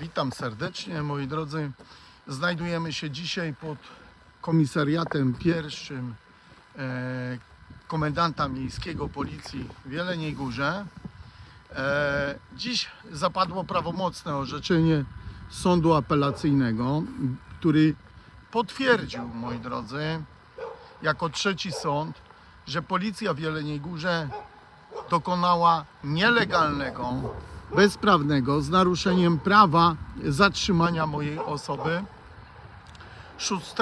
Witam serdecznie, moi drodzy. Znajdujemy się dzisiaj pod komisariatem pierwszym e, komendanta miejskiego policji w Jeleniej Górze. E, dziś zapadło prawomocne orzeczenie sądu apelacyjnego, który potwierdził, moi drodzy, jako trzeci sąd, że policja w Jeleniej Górze dokonała nielegalnego, bezprawnego, z naruszeniem prawa zatrzymania mojej osoby 6,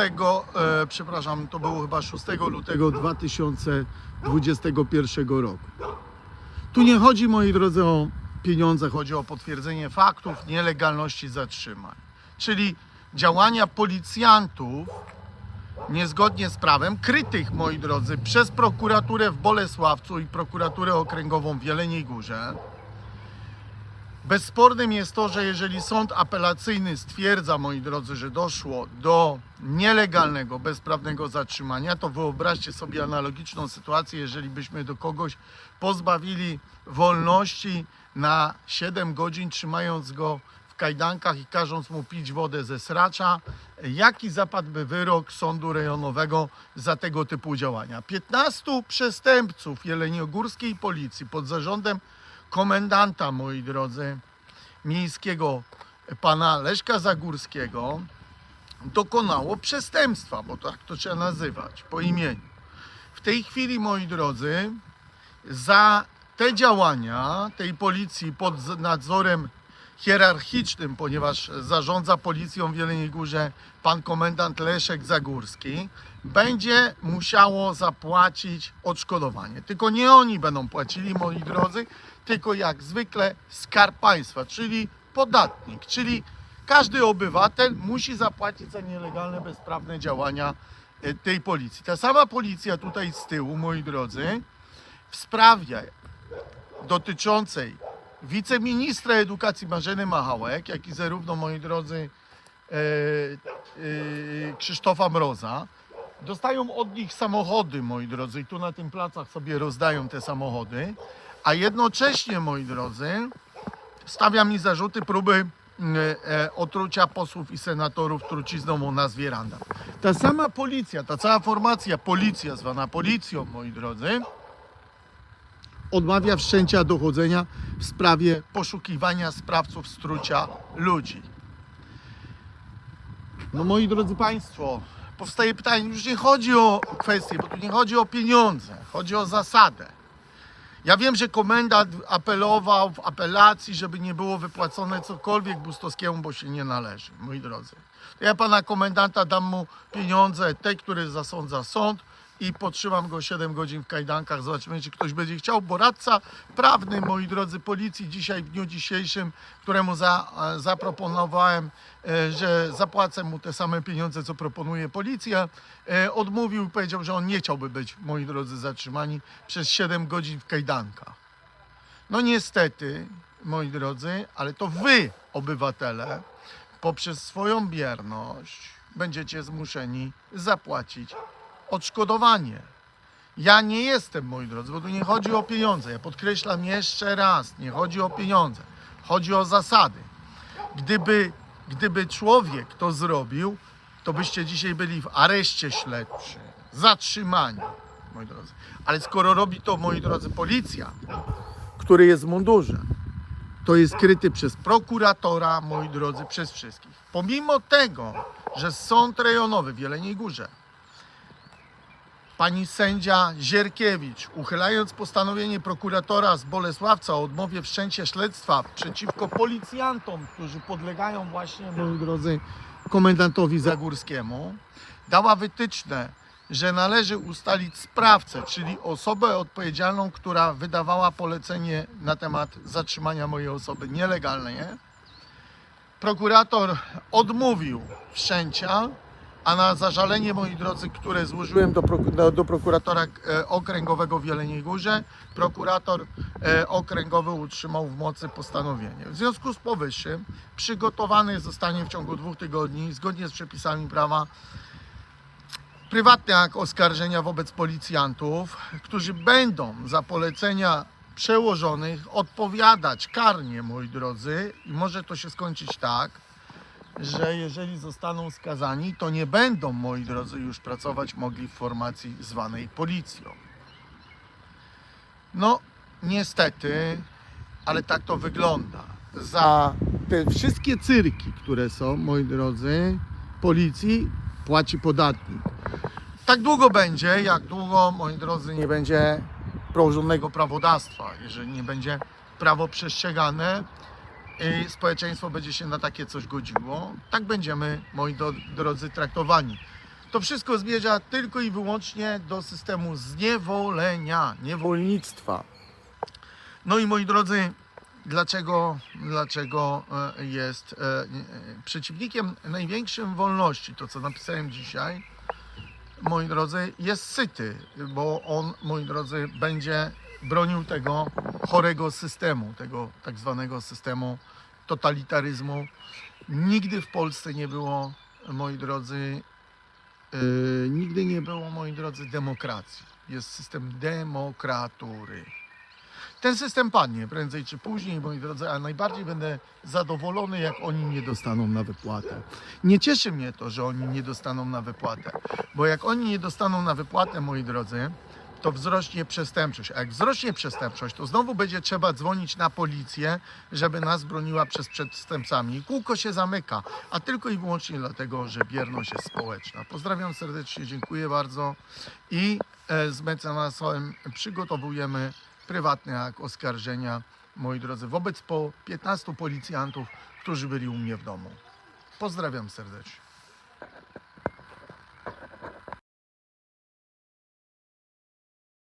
e, przepraszam, to było chyba 6 lutego 2021 roku. Tu nie chodzi, moi drodzy, o pieniądze, chodzi o potwierdzenie faktów nielegalności zatrzymań. Czyli działania policjantów niezgodnie z prawem, krytych, moi drodzy, przez prokuraturę w Bolesławcu i prokuraturę okręgową w Jeleniej Górze. Bezspornym jest to, że jeżeli sąd apelacyjny stwierdza, moi drodzy, że doszło do nielegalnego, bezprawnego zatrzymania, to wyobraźcie sobie analogiczną sytuację, jeżeli byśmy do kogoś pozbawili wolności na 7 godzin, trzymając go w kajdankach i każąc mu pić wodę ze sracza. Jaki zapadłby wyrok sądu rejonowego za tego typu działania? 15 przestępców jeleniogórskiej policji pod zarządem komendanta, moi drodzy, miejskiego pana Leszka Zagórskiego dokonało przestępstwa, bo tak to trzeba nazywać po imieniu. W tej chwili, moi drodzy, za te działania tej policji pod nadzorem hierarchicznym, ponieważ zarządza policją w Jeleniej Górze pan komendant Leszek Zagórski, będzie musiało zapłacić odszkodowanie. Tylko nie oni będą płacili, moi drodzy, tylko jak zwykle skarb państwa, czyli podatnik, czyli każdy obywatel musi zapłacić za nielegalne, bezprawne działania e, tej policji. Ta sama policja tutaj z tyłu, moi drodzy, w sprawie dotyczącej wiceministra edukacji Marzeny Machałek, jak i zarówno, moi drodzy, e, e, Krzysztofa Mroza, dostają od nich samochody, moi drodzy, i tu na tym placach sobie rozdają te samochody, a jednocześnie, moi drodzy, stawia mi zarzuty próby e, e, otrucia posłów i senatorów trucizną o nazwie Randa. Ta sama policja, ta cała formacja, policja zwana policją, moi drodzy, odmawia wszczęcia dochodzenia w sprawie poszukiwania sprawców strucia ludzi. No moi drodzy Państwo, powstaje pytanie, już nie chodzi o kwestię, bo tu nie chodzi o pieniądze, chodzi o zasadę. Ja wiem, że komendant apelował w apelacji, żeby nie było wypłacone cokolwiek Bustowskiemu, bo się nie należy, moi drodzy. To ja pana komendanta dam mu pieniądze, te, które zasądza sąd i potrzymam go 7 godzin w kajdankach. Zobaczymy, czy ktoś będzie chciał. Bo radca prawny, moi drodzy, policji dzisiaj, w dniu dzisiejszym, któremu za, e, zaproponowałem, e, że zapłacę mu te same pieniądze, co proponuje policja, e, odmówił i powiedział, że on nie chciałby być, moi drodzy, zatrzymani przez 7 godzin w kajdankach. No niestety, moi drodzy, ale to wy, obywatele, poprzez swoją bierność będziecie zmuszeni zapłacić odszkodowanie. Ja nie jestem, moi drodzy, bo tu nie chodzi o pieniądze. Ja podkreślam jeszcze raz, nie chodzi o pieniądze. Chodzi o zasady. Gdyby, gdyby człowiek to zrobił, to byście dzisiaj byli w areszcie śledczym, zatrzymani, moi drodzy. Ale skoro robi to, moi drodzy, policja, który jest w mundurze, to jest kryty przez prokuratora, moi drodzy, przez wszystkich. Pomimo tego, że sąd rejonowy w Jeleniej Górze pani sędzia Zierkiewicz, uchylając postanowienie prokuratora z Bolesławca o odmowie wszczęcia śledztwa przeciwko policjantom, którzy podlegają właśnie, moi drodzy, komendantowi Zagórskiemu, dała wytyczne, że należy ustalić sprawcę, czyli osobę odpowiedzialną, która wydawała polecenie na temat zatrzymania mojej osoby nielegalnie. Prokurator odmówił wszczęcia, a na zażalenie, moi drodzy, które złożyłem do, do, do prokuratora e, okręgowego w Jeleniej Górze, prokurator e, okręgowy utrzymał w mocy postanowienie. W związku z powyższym przygotowany zostanie w ciągu dwóch tygodni, zgodnie z przepisami prawa, prywatny akt oskarżenia wobec policjantów, którzy będą za polecenia przełożonych odpowiadać karnie, moi drodzy, i może to się skończyć tak, że jeżeli zostaną skazani, to nie będą, moi drodzy, już pracować mogli w formacji zwanej policją. No, niestety, ale tak to wygląda. Za te wszystkie cyrki, które są, moi drodzy, policji płaci podatnik. Tak długo będzie, jak długo, moi drodzy, nie będzie porządnego prawodawstwa. Jeżeli nie będzie prawo przestrzegane, i społeczeństwo będzie się na takie coś godziło, tak będziemy, moi do- drodzy, traktowani. To wszystko zmierza tylko i wyłącznie do systemu zniewolenia, niewolnictwa. No i moi drodzy, dlaczego, dlaczego e, jest e, przeciwnikiem największym wolności, to co napisałem dzisiaj, moi drodzy, jest syty, bo on, moi drodzy, będzie bronił tego chorego systemu, tego tak zwanego systemu totalitaryzmu. Nigdy w Polsce nie było, moi drodzy, yy, nigdy nie było, moi drodzy, demokracji. Jest system demokratury. Ten system padnie prędzej czy później, moi drodzy, a najbardziej będę zadowolony, jak oni nie dostaną na wypłatę. Nie cieszy mnie to, że oni nie dostaną na wypłatę, bo jak oni nie dostaną na wypłatę, moi drodzy, to wzrośnie przestępczość. A jak wzrośnie przestępczość, to znowu będzie trzeba dzwonić na policję, żeby nas broniła przed przestępcami. Kółko się zamyka, a tylko i wyłącznie dlatego, że bierność jest społeczna. Pozdrawiam serdecznie, dziękuję bardzo i e, z mecenasem przygotowujemy prywatny akt oskarżenia, moi drodzy, wobec po 15 policjantów, którzy byli u mnie w domu. Pozdrawiam serdecznie.